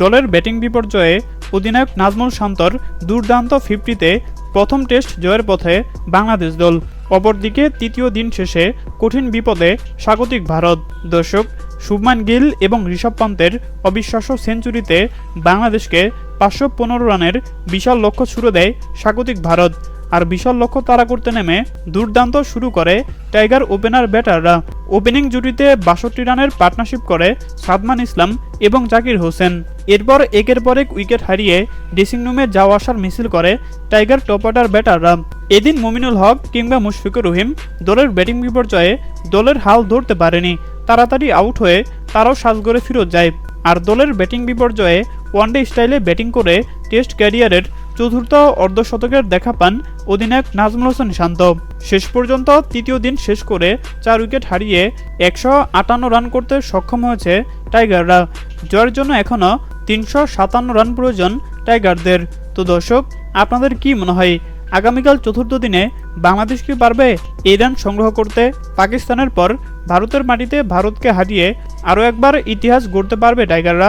দলের ব্যাটিং বিপর্যয়ে অধিনায়ক নাজমুল শান্তর দুর্দান্ত ফিফটিতে প্রথম টেস্ট জয়ের পথে বাংলাদেশ দল, অপরদিকে তৃতীয় দিন শেষে কঠিন বিপদে স্বাগতিক ভারত। দর্শক, শুভমান গিল এবং ঋষভ পন্তের অবিশ্বাস্য সেঞ্চুরিতে বাংলাদেশকে পাঁচশো পনেরো রানের বিশাল লক্ষ্য ছুড়ে দেয় স্বাগতিক ভারত। আর বিশাল লক্ষ্য তাড়া করতে নেমে দুর্দান্ত শুরু করে টাইগার ওপেনার ব্যাটাররা। ওপেনিং জুটিতে বাষট্টি রানের পার্টনারশিপ করে সাদমান ইসলাম এবং জাকির হোসেন। এরপর একের পর এক উইকেট হারিয়ে ড্রেসিং রুমে যাওয়া আসার মিছিল করে টাইগার টপ অর্ডার ব্যাটাররা। এদিন মুমিনুল হক কিংবা মুশফিকুর রহিম দলের ব্যাটিং বিপর্যয়ে দলের হাল ধরতে পারেনি। তাড়াতাড়ি আউট হয়ে তারাও সাজগড়ে ফিরত যায়। আর দলের ব্যাটিং বিপর্যয়ে ওয়ানডে স্টাইলে ব্যাটিং করে টেস্ট ক্যারিয়ারের চতুর্থ অর্ধশতকের দেখা পান অধিনায়ক নাজমুল হোসেন শান্ত। শেষ পর্যন্ত তৃতীয় দিন শেষ করে চার উইকেট হারিয়ে একশো আটান্ন রান করতে সক্ষম হয়েছে টাইগাররা জয়ের জন্য এখনও তিনশো সাতান্ন রান প্রয়োজন টাইগারদের। তো দর্শক, আপনাদের কি মনে হয়? আগামীকাল চতুর্থ দিনে বাংলাদেশ কি পারবে এই রান সংগ্রহ করতে? পাকিস্তানের পর ভারতের মাটিতে ভারতকে হারিয়ে আরও একবার ইতিহাস গড়তে পারবে টাইগাররা।